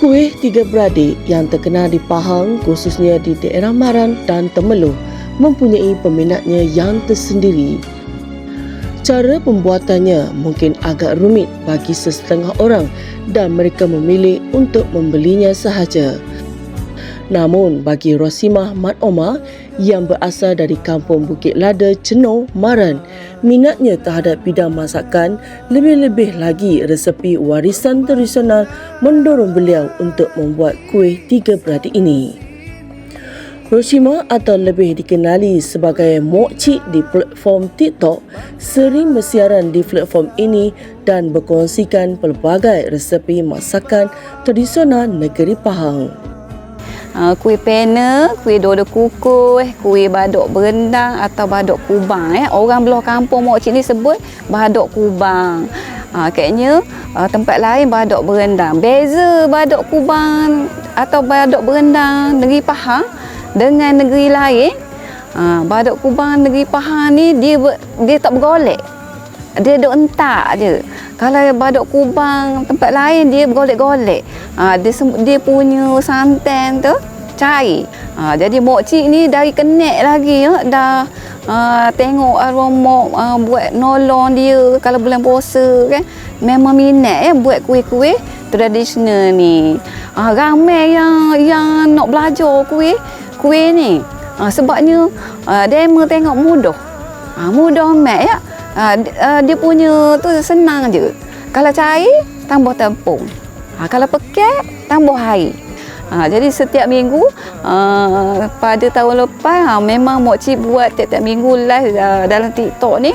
Kuih tiga beradik yang terkenal di Pahang khususnya di daerah Maran dan Temeloh mempunyai peminatnya yang tersendiri. Cara pembuatannya mungkin agak rumit bagi sesetengah orang dan mereka memilih untuk membelinya sahaja. Namun bagi Rosimah Mat Omar yang berasal dari kampung Bukit Lada, Cenoh, Maran, minatnya terhadap bidang masakan lebih-lebih lagi resepi warisan tradisional mendorong beliau untuk membuat kuih tiga beradik ini. Roshima atau lebih dikenali sebagai Mok Cik di platform TikTok sering bersiaran di platform ini dan berkongsikan pelbagai resepi masakan tradisional negeri Pahang. Uh, kuih pena, kuih dodo kukuh, kuih badok berendang atau badok kubang. Eh. Orang belah kampung Mok Cik ni sebut badok kubang. Uh, kayaknya uh, tempat lain badok berendang. Beza badok kubang atau badok berendang negeri Pahang dengan negeri lain. Uh, badok kubang negeri Pahang ni dia dia tak bergolek. Dia duk entak je. Kalau badok kubang tempat lain dia bergolek-golek. Ha, dia, dia punya santan tu cair. Ha, jadi mok cik ni dari kenek lagi ya, dah ha, tengok aroma ha, buat nolong dia kalau bulan puasa kan. Memang minat ya buat kuih-kuih tradisional ni. Ha, ramai yang yang nak belajar kuih kuih ni. Ha, sebabnya ha, demo tengok mudah. Ha, mudah amat ya. Ha, dia punya tu senang je. Kalau cair, tambah tepung. Ha, kalau pekat, tambah air. Ha, jadi setiap minggu, uh, pada tahun lepas, ha, memang Mok Cik buat tiap-tiap minggu live uh, dalam TikTok ni,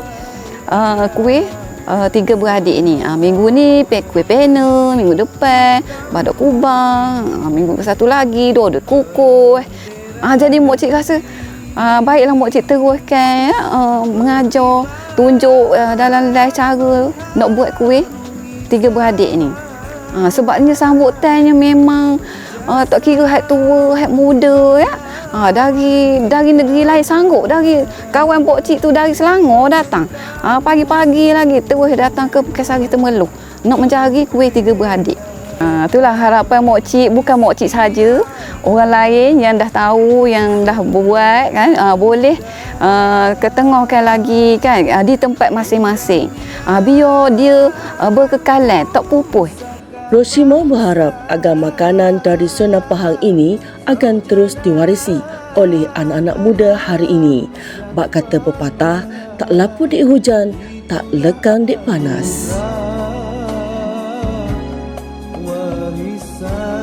uh, kuih uh, tiga beradik ni. Ha, minggu ni kuih pena, minggu depan, badok kubang, ha, minggu satu lagi, dua-dua kukuh. Ha, jadi Mok Cik rasa, uh, baiklah Mok Cik teruskan uh, mengajar tunjuk uh, dalam live cara nak buat kuih tiga beradik ni. Uh, sebabnya sambutannya memang uh, tak kira hak tua, hak muda ya. Uh, dari dari negeri lain sanggup dari kawan pok cik tu dari Selangor datang. Uh, pagi-pagi lagi terus datang ke Kesari Temeloh nak mencari kuih tiga beradik. Uh, itulah harapan Mok Cik, bukan Mok Cik saja orang lain yang dah tahu yang dah buat kan uh, boleh uh, ketengahkan lagi kan uh, di tempat masing-masing uh, biar dia uh, berkekalan tak pupus Rosimo berharap agar makanan tradisional Pahang ini akan terus diwarisi oleh anak-anak muda hari ini. Bak kata pepatah, tak lapu di hujan, tak lekang di panas. Warisan.